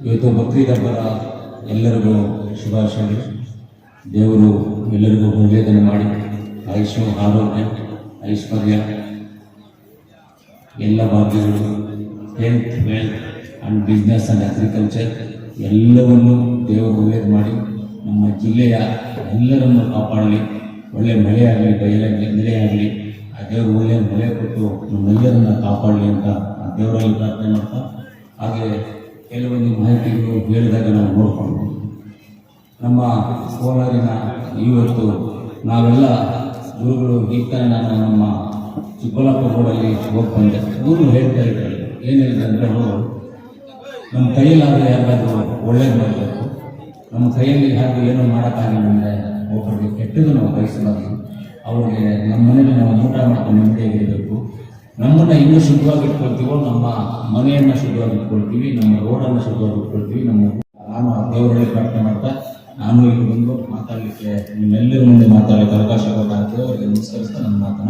ಇವತ್ತು ಬಕ್ರೀದ್ ಹಬ್ಬದ ಎಲ್ಲರಿಗೂ ಶುಭಾಶಯಗಳು ದೇವರು ಎಲ್ಲರಿಗೂ ಒಳ್ಳೆಯದನ್ನು ಮಾಡಿ ಆಯುಷ್ಯ ಆರೋಗ್ಯ, ಐಶ್ವರ್ಯ, ಎಲ್ಲ ಭಾಗ್ಯಗಳು health wealth and business and agriculture ಎಲ್ಲವನ್ನು ದೇವರು ಒಳ್ಳೇದು ಮಾಡಿ ನಮ್ಮ ಜಿಲ್ಲೆಯ ಎಲ್ಲರನ್ನು ಕಾಪಾಡಲಿ. ಒಳ್ಳೆ ಮಳೆಯಾಗಲಿ, ಬಯಲಾಗಲಿ ಆಗಲಿ ಆ ದೇವರು ಒಳ್ಳೆಯ ಮಳೆ ಕೊಟ್ಟು ನಮ್ಮೆಲ್ಲರನ್ನ ಕಾಪಾಡಲಿ ಅಂತ ಆ ದೇವರಲ್ಲಿ ಪ್ರಾರ್ಥನೆ ಮಾಡ್ತಾ. ಹಾಗೆ ಕೆಲವೊಂದು ಮಾಹಿತಿಗಳು ಹೇಳಿದಾಗ ನಾವು ನೋಡಿಕೊಂಡು ನಮ್ಮ ಕೋಲಾರಿನ ಇವತ್ತು ನಾವೆಲ್ಲ ಗುರುಗಳು ಈಗ ತಾನೇ ನಾನು ನಮ್ಮ ಚಿಕ್ಕಬಳ್ಳಾಪುರ ರೋಡಲ್ಲಿ ಹೋಗಿ ಬಂದೆ ಗುರು ಹೇಳ್ತಾ ಇದ್ದಾರೆ. ಏನು ಹೇಳಿದೆ ಅಂದರೆ ಅವರು? ನಮ್ಮ ಕೈಯಲ್ಲಾದರೆ ಯಾರಾದರೂ ಒಳ್ಳೇದು ಮಾಡಬೇಕು. ನಮ್ಮ ಕೈಯಲ್ಲಿ ಹಾಗೆ ಏನೂ ಮಾಡೋಕ್ಕಾಗಿಲ್ಲ ಅಂದರೆ ಒಬ್ಬರಿಗೆ ಕೆಟ್ಟದ್ದು ನಾವು ಬಯಸಬಾರ್ದು ಅವ್ರಿಗೆ ನಮ್ಮ ಮನೇಲಿ ನಾವು ಊಟ ಮಾಡ್ಕೊಂಡು ನೆಮ್ಮದಿಯಾಗಿರಬೇಕು ನಮ್ಮನ್ನು ಇನ್ನೂ ಶುದ್ಧವಾಗಿ ಇಟ್ಕೊಳ್ತೀವೋ ನಮ್ಮ ಮನೆಯನ್ನು ಶುದ್ಧವಾಗಿ ಇಟ್ಕೊಳ್ತೀವಿ ನಮ್ಮ ರೋಡನ್ನು ಶುದ್ಧವಾಗಿ ಇಟ್ಕೊಳ್ತೀವಿ ನಮ್ಮ ನಾನು ದೇವರಲ್ಲಿ ಪ್ರಾರ್ಥನೆ ಮಾಡ್ತಾ ನಾನು ಇಲ್ಲಿ ಬಂದು ಮಾತಾಡಲಿಕ್ಕೆ, ನಿಮ್ಮೆಲ್ಲರ ಮುಂದೆ ಮಾತಾಡಲಿಕ್ಕೆ ಅವಕಾಶ ಕೊಟ್ಟ ದೇವರಿಗೆ ನಮಸ್ಕರಿಸ್ತಾ ನನ್ನ ಮುಗಿಸ್ತೀನಿ